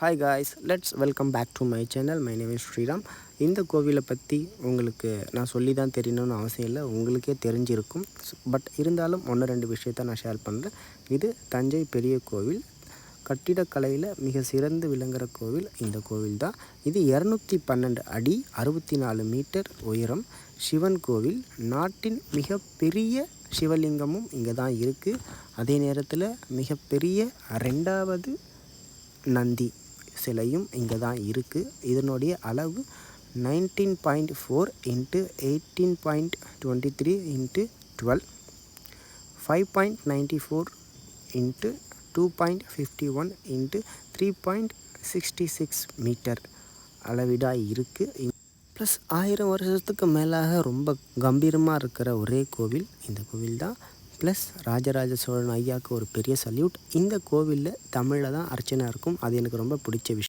Hi guys let's welcome back to my channel my name is Sriram இந்த கோவிலை பற்றி உங்களுக்கு நான் சொல்லி தான் தெரியணும்னு அவசியம் இல்லை. உங்களுக்கே தெரிஞ்சிருக்கும். பட் இருந்தாலும் ஒன்று ரெண்டு விஷயத்த நான் ஷேர் பண்ணுறேன் இது தஞ்சை பெரிய கோவில். கட்டிடக்கலையில் மிக சிறந்து விளங்குற கோவில் இந்த கோவில் தான் இது இரநூத்தி பன்னெண்டு அடி அறுபத்தி நாலு மீட்டர் உயரம். சிவன் கோவில். நாட்டின் மிகப்பெரிய சிவலிங்கமும் இங்கே தான் இருக்குது அதே நேரத்தில் மிகப்பெரிய ரெண்டாவது நந்தி. சிலையும் இங்கே தான் இருக்குது இதனுடைய அளவு nineteen point four into eighteen point twenty three into twelve five point ninety four into two point fifty one into three point sixty six meter அளவிடாக இருக்குது ப்ளஸ் ஆயிரம் வருஷத்துக்கு மேலாக ரொம்ப கம்பீரமாக இருக்கிற ஒரே கோவில். இந்த கோவில் தான் ப்ளஸ் ராஜராஜ சோழன் ஐயாவுக்கு ஒரு பெரிய சல்யூட் இந்த கோவிலில் தமிழில் தான் அர்ச்சனை இருக்கும். அது எனக்கு ரொம்ப பிடிச்ச விஷயம்.